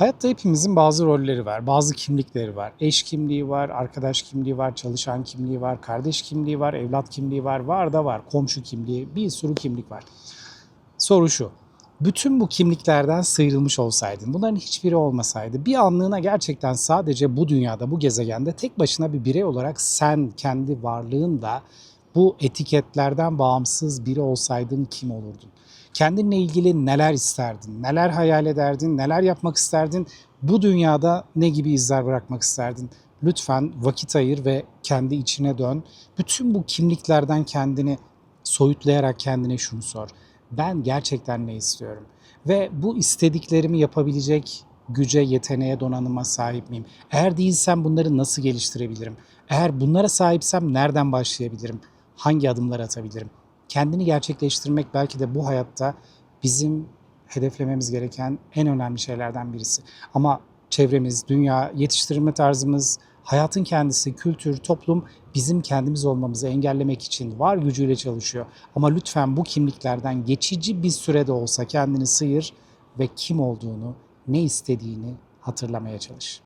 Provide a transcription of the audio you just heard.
Hayatta hepimizin bazı rolleri var, bazı kimlikleri var. Eş kimliği var, arkadaş kimliği var, çalışan kimliği var, kardeş kimliği var, evlat kimliği var, var da var, komşu kimliği, bir sürü kimlik var. Soru şu, bütün bu kimliklerden sıyrılmış olsaydın, bunların hiçbiri olmasaydı, bir anlığına gerçekten sadece bu dünyada, bu gezegende tek başına bir birey olarak sen kendi varlığınla bu etiketlerden bağımsız biri olsaydın kim olurdun? Kendinle ilgili neler isterdin, neler hayal ederdin, neler yapmak isterdin, bu dünyada ne gibi izler bırakmak isterdin? Lütfen vakit ayır ve kendi içine dön. Bütün bu kimliklerden kendini soyutlayarak kendine şunu sor. Ben gerçekten ne istiyorum? Ve bu istediklerimi yapabilecek güce, yeteneğe, donanıma sahip miyim? Eğer değilsem bunları nasıl geliştirebilirim? Eğer bunlara sahipsem nereden başlayabilirim? Hangi adımlar atabilirim? Kendini gerçekleştirmek belki de bu hayatta bizim hedeflememiz gereken en önemli şeylerden birisi. Ama çevremiz, dünya, yetiştirilme tarzımız, hayatın kendisi, kültür, toplum bizim kendimiz olmamızı engellemek için var gücüyle çalışıyor. Ama lütfen bu kimliklerden geçici bir sürede olsa kendini sıyır ve kim olduğunu, ne istediğini hatırlamaya çalış.